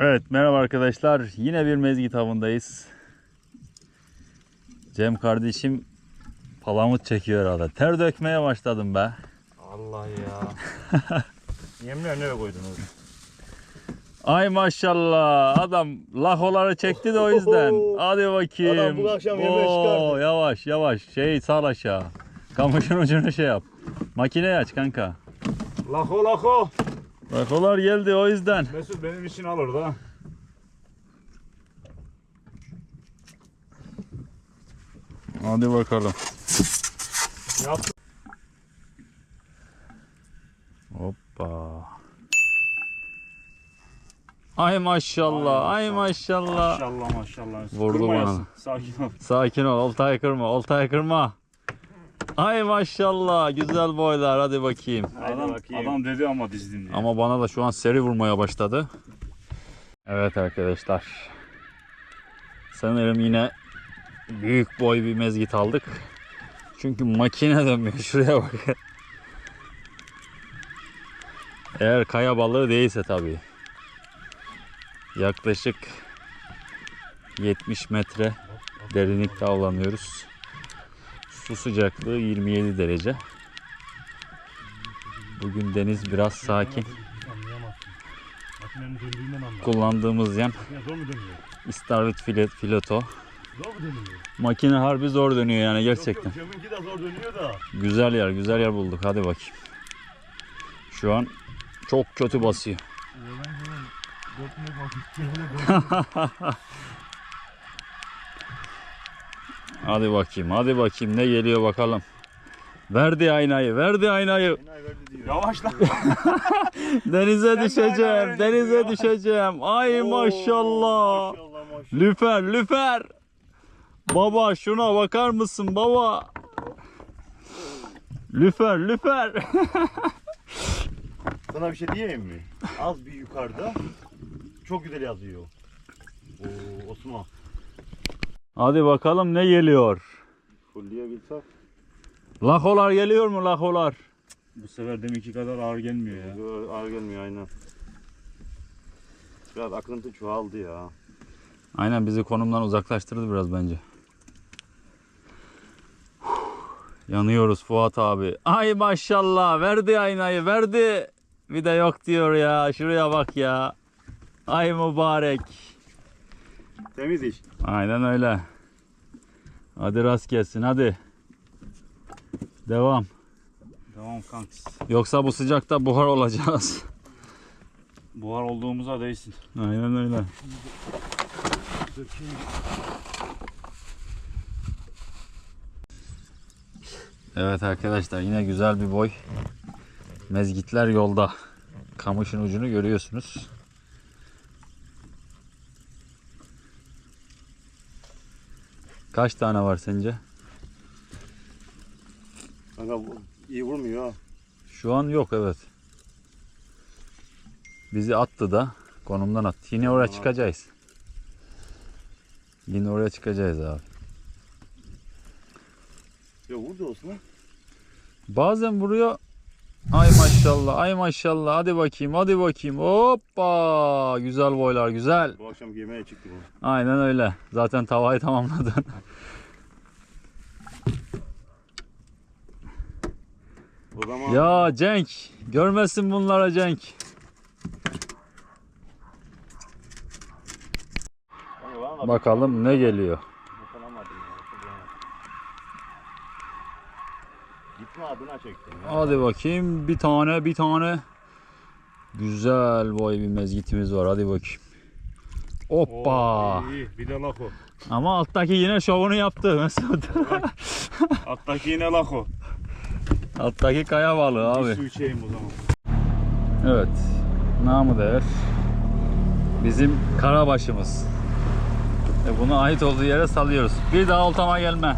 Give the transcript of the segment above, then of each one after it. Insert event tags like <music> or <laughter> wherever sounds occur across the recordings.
Evet merhaba arkadaşlar. Yine bir mezgit avındayız. Cem kardeşim palamut çekiyor arada. Ter dökmeye başladım be. Allah ya. <laughs> Yemler nereye koydunuz? Ay maşallah adam lahoları çekti de o yüzden. Hadi bakayım. Adam bu akşam yemeğe Oo, çıkardı. Yavaş yavaş şey sal aşağı. Kamışın ucunu şey yap. Makineyi aç kanka. Lako lako. Laholar geldi o yüzden. Mesut benim için alır da. Hadi bakalım. Yap. Hoppa. Ay maşallah, ay maşallah. Maşallah maşallah. Vurdu bana. Sakin ol. Sakin ol, oltayı kırma, oltayı kırma. Ay maşallah, güzel boylar. Hadi bakayım. Adam, adam dedi ama dizdin diye. Ama bana da şu an seri vurmaya başladı. Evet arkadaşlar. Sanırım yine büyük boy bir mezgit aldık. Çünkü makine dönmüyor. Şuraya bak. Eğer kaya balığı değilse tabii. Yaklaşık 70 metre derinlikte avlanıyoruz. Su sıcaklığı 27 derece. Bugün deniz biraz sakin. Kullandığımız yem istavrit filet, fileto. Makine harbi zor dönüyor yani gerçekten. Güzel yer, güzel yer bulduk. Hadi bakayım. Şu an çok kötü basıyor. <laughs> Hadi bakayım, hadi bakayım ne geliyor bakalım. Verdi aynayı, verdi aynayı. Yavaş lan. <laughs> Denize de düşeceğim, aynayı denize ya. düşeceğim. Ay maşallah. Maşallah maşallah. Lüfer, lüfer. Baba şuna bakar mısın baba? Lüfer, lüfer. <laughs> Sana bir şey diyeyim mi? Az bir yukarıda çok güzel yazıyor. Oo Osman. Hadi bakalım ne geliyor. Fulliye gitsek. Laholar geliyor mu laholar? Bu sefer deminki kadar ağır gelmiyor ya. Ağır gelmiyor aynen. Biraz akıntı çoğaldı ya. Aynen bizi konumdan uzaklaştırdı biraz bence. Yanıyoruz Fuat abi. Ay maşallah verdi aynayı verdi. Bir de yok diyor ya. Şuraya bak ya. Ay mübarek. Temiz iş. Aynen öyle. Hadi rast gelsin hadi. Devam. Tamam kanks. Yoksa bu sıcakta buhar olacağız. Buhar olduğumuza değsin. Aynen öyle. Evet arkadaşlar yine güzel bir boy. Mezgitler yolda. Kamışın ucunu görüyorsunuz. Kaç tane var sence? Kanka iyi vurmuyor ha. Şu an yok evet. Bizi attı da konumdan attı. Yine oraya çıkacağız. Yine oraya çıkacağız abi. Ya vurdu Osman. Bazen vuruyor. Ay maşallah, ay maşallah. Hadi bakayım, hadi bakayım. Hoppa! Güzel boylar, güzel. Bu akşam yemeğe çıktı bu. Aynen öyle. Zaten tavayı tamamladın. O zaman ya Cenk, görmesin bunlara Cenk. Bakalım ne geliyor. Yakalamadım ya. Gitme adına çektim ya. Hadi bakayım. Bir tane, bir tane. Güzel boy bir mezgitimiz var. Hadi bakayım. Hoppa! Oo, iyi. Bir de lako. Ama alttaki yine şovunu yaptı Mesut. Alttaki yine lako. alttaki kaya balığı Bir abi. su içeyim o zaman. Evet. Namı değer. Bizim karabaşımız. E bunu ait olduğu yere salıyoruz. Bir daha oltama gelme.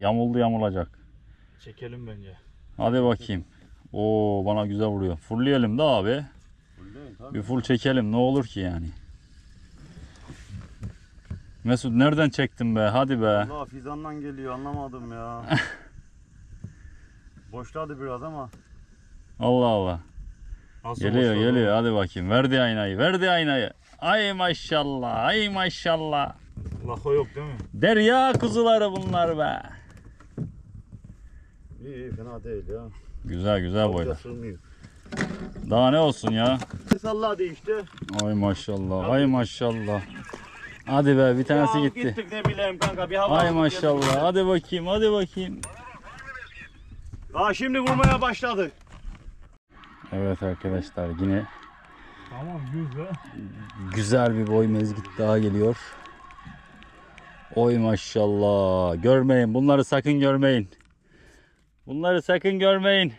Yamuldu yamulacak. Çekelim bence. Hadi bakayım. Oo bana güzel vuruyor. Fullleyelim de abi. Bir full çekelim ne olur ki yani. Mesut nereden çektin be? Hadi be. Allah fizandan geliyor anlamadım ya. <laughs> Boşladı biraz ama. Allah Allah. Nasıl Geliyor boşladı? geliyor hadi bakayım. Verdi aynayı verdi aynayı. Ay maşallah ay maşallah. Lako yok değil mi? Derya kuzuları bunlar be. İyi iyi fena değil ya. Güzel güzel boylar. Sığmıyor. Daha ne olsun ya. Salla değişti. Ay maşallah ay maşallah. Hadi be bir tanesi Ya gitti. Gittik ne bileyim kanka bir hava Ay maşallah. geldik. Hadi bakayım hadi bakayım. Aa şimdi vurmaya başladı. Evet arkadaşlar yine Tamam güzel. güzel bir boy mezgit daha geliyor. Oy maşallah. Görmeyin. Bunları sakın görmeyin. Bunları sakın görmeyin.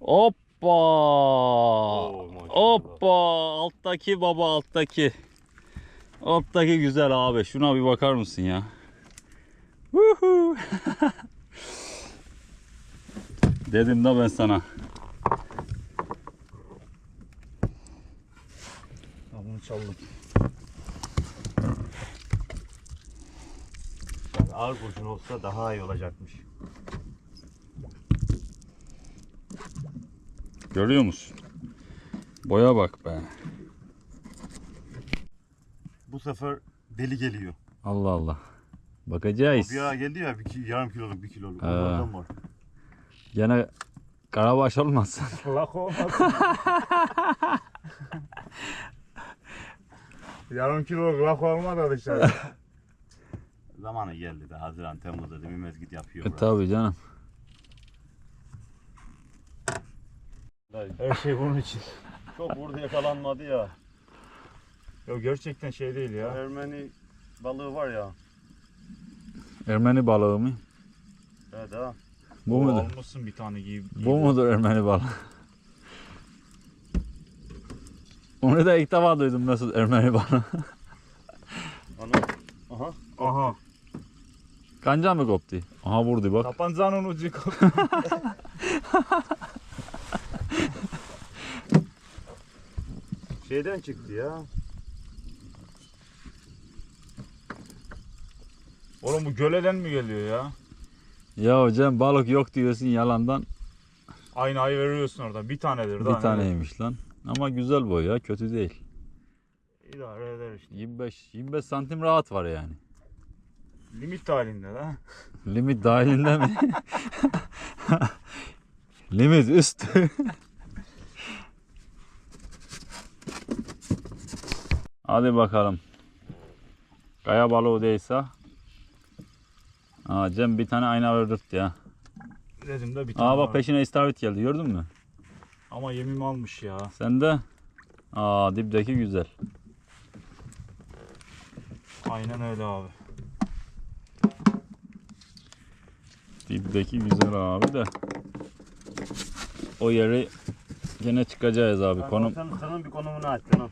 Hoppa. maşallah. Hoppa. Alttaki baba alttaki. Alttaki güzel abi. Şuna bir bakar mısın ya? <laughs> Dedim de ben sana. Bunu çaldım. Ağır kurşun olsa daha iyi olacakmış. Görüyor musun? Boya bak be. Bu sefer deli geliyor. Allah Allah. Bakacağız. Bir ara geldi ya bir ki, yarım kiloluk bir kiloluk. He. Onlardan var. Gene karabaş olmasın. <laughs> Lako olmasın. <laughs> Yarım kilo lako olmadı dışarı. <laughs> Zamanı geldi de Haziran Temmuz'da bir mezgit yapıyor. e burası. tabi canım. Her şey bunun için. <laughs> Çok vurdu yakalanmadı ya. Yok gerçekten şey değil ya. Ermeni balığı var ya. Ermeni balığı mı? Evet ha. Bu mudur? Almışsın bir tane giyip. Bu mudur Ermeni balığı? Onu da ilk defa duydum nasıl Ermeni balığı. Ana. Aha. Aha. Kanca mı koptu? Aha vurdu bak. Tapancanın ucu koptu. <laughs> Şeyden çıktı ya. Oğlum bu göleden mi geliyor ya? Ya hocam balık yok diyorsun yalandan. Aynı ayı veriyorsun orada. Bir tanedir. Bir taneymiş lan. Ama güzel boy ya kötü değil. İdare eder işte. 25 25 santim rahat var yani. Limit halinde de. Limit dahilinde mi? Limit üstü. Hadi bakalım. Kaya balığı değilse. Aa, Cem bir tane ayna öldürttü ya. Dedim de bir tane Aa bak var. peşine istavrit geldi gördün mü? Ama yemimi almış ya. Sen de. Aa dipteki güzel. Aynen öyle abi. Dipteki güzel abi de. O yeri gene çıkacağız abi. Kanka, Konum Sen, senin bir konumunu aç canım.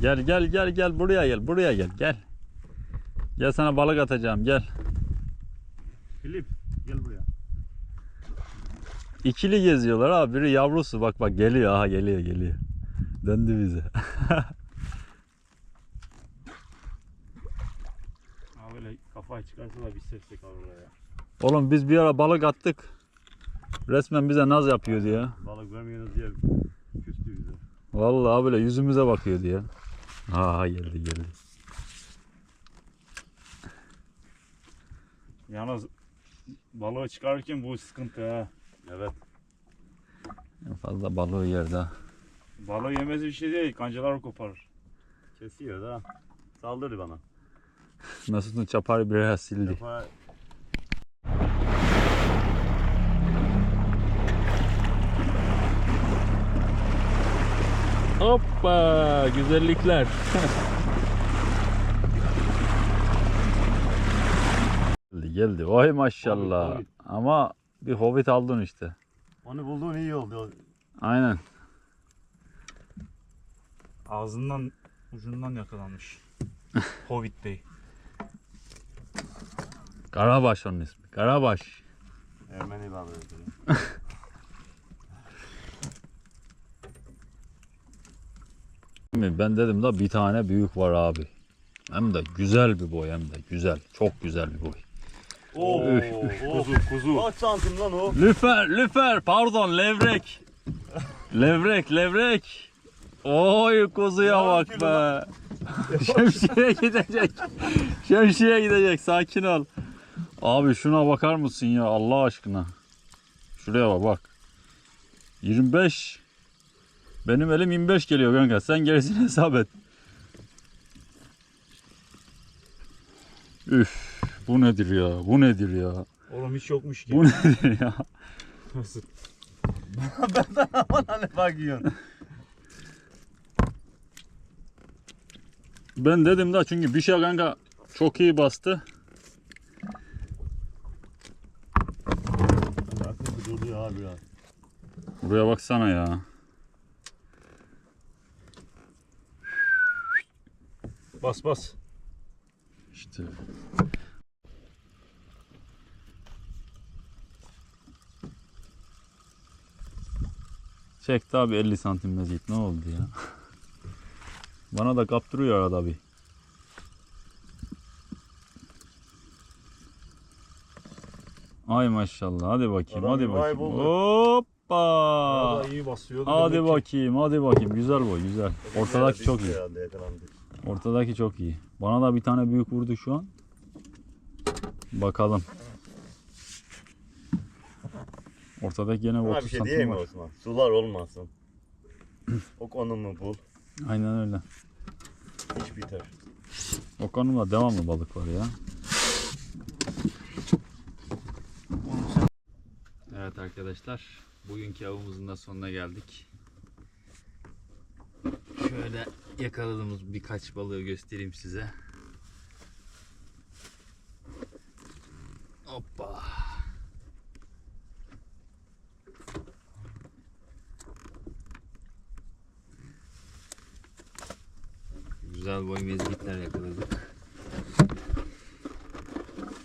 Gel gel gel gel buraya gel buraya gel gel. Gel sana balık atacağım gel. Filip gel buraya. İkili geziyorlar abi biri yavrusu bak bak geliyor aha geliyor geliyor. Döndü bize. <laughs> Ha böyle kafayı çıkarsa da bir sersek oraya. Oğlum biz bir ara balık attık. Resmen bize naz yapıyordu ya. Balık vermiyorsunuz diye küstü bize. Vallahi böyle yüzümüze bakıyordu ya. Aha geldi geldi. Yalnız balığı çıkarırken bu sıkıntı ha. Evet. En fazla balığı yerde. Balığı yemez bir şey değil. Kancalar koparır. Kesiyor da. Saldırdı bana. Mesut'un çaparı biraz sildi. Defa Hoppa güzellikler. geldi geldi. Vay maşallah. Hobbit, hobbit. Ama bir hobbit aldın işte. onu bulduğun iyi oldu. Aynen. Ağzından ucundan yakalanmış. <laughs> Hobbit Bey. Karabaş onun ismi. Karabaş. Ermeni balığı. Ben dedim da bir tane büyük var abi. Hem de güzel bir boy hem de güzel. Çok güzel bir boy. Oo, Kuzu kuzu. Kaç santim lan o? Lüfer, lüfer, pardon levrek. levrek, levrek. Oy kuzuya Ya, bak be. <laughs> Şemsiye gidecek. Şemsiye gidecek. Sakin ol. Abi şuna bakar mısın ya Allah aşkına. Şuraya bak bak. 25. Benim elim 25 geliyor kanka. Sen gerisini <laughs> hesap et. Üf. Bu nedir ya? Bu nedir ya? Oğlum hiç yokmuş ki. Bu <laughs> nedir ya? Nasıl? Bana ne bakıyorsun? Ben dedim da çünkü bir şey kanka çok iyi bastı. Ya biraz. Buraya baksana ya. Bas bas. İşte. Çekti abi 50 santim mezgit ne oldu ya? <laughs> Bana da kaptırıyor arada bir. Ay maşallah hadi bakayım Adam hadi bakayım. buldu. Hoppa. İyi basıyordu. Hadi demek ki. bakayım hadi bakayım güzel boy güzel. Ortadaki çok iyi. Ortadaki çok iyi. Bana da bir tane büyük vurdu şu an. Bakalım. Ortadaki Buna 30 bir şey santim mi var. Osman? Sular olmasın. o konumu bul. Aynen öyle. Hiç biter. O konumda devamlı balık var ya. Evet arkadaşlar. Bugünkü avımızın da sonuna geldik. Şöyle yakaladığımız birkaç balığı göstereyim size. Hoppa. Güzel boy mezgitler yakaladık.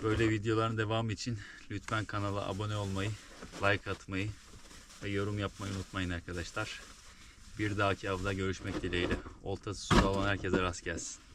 Böyle videoların devamı için lütfen kanala abone olmayı, like atmayı ve yorum yapmayı unutmayın arkadaşlar. Bir dahaki avda görüşmek dileğiyle. Oltası suda olan herkese rast gelsin.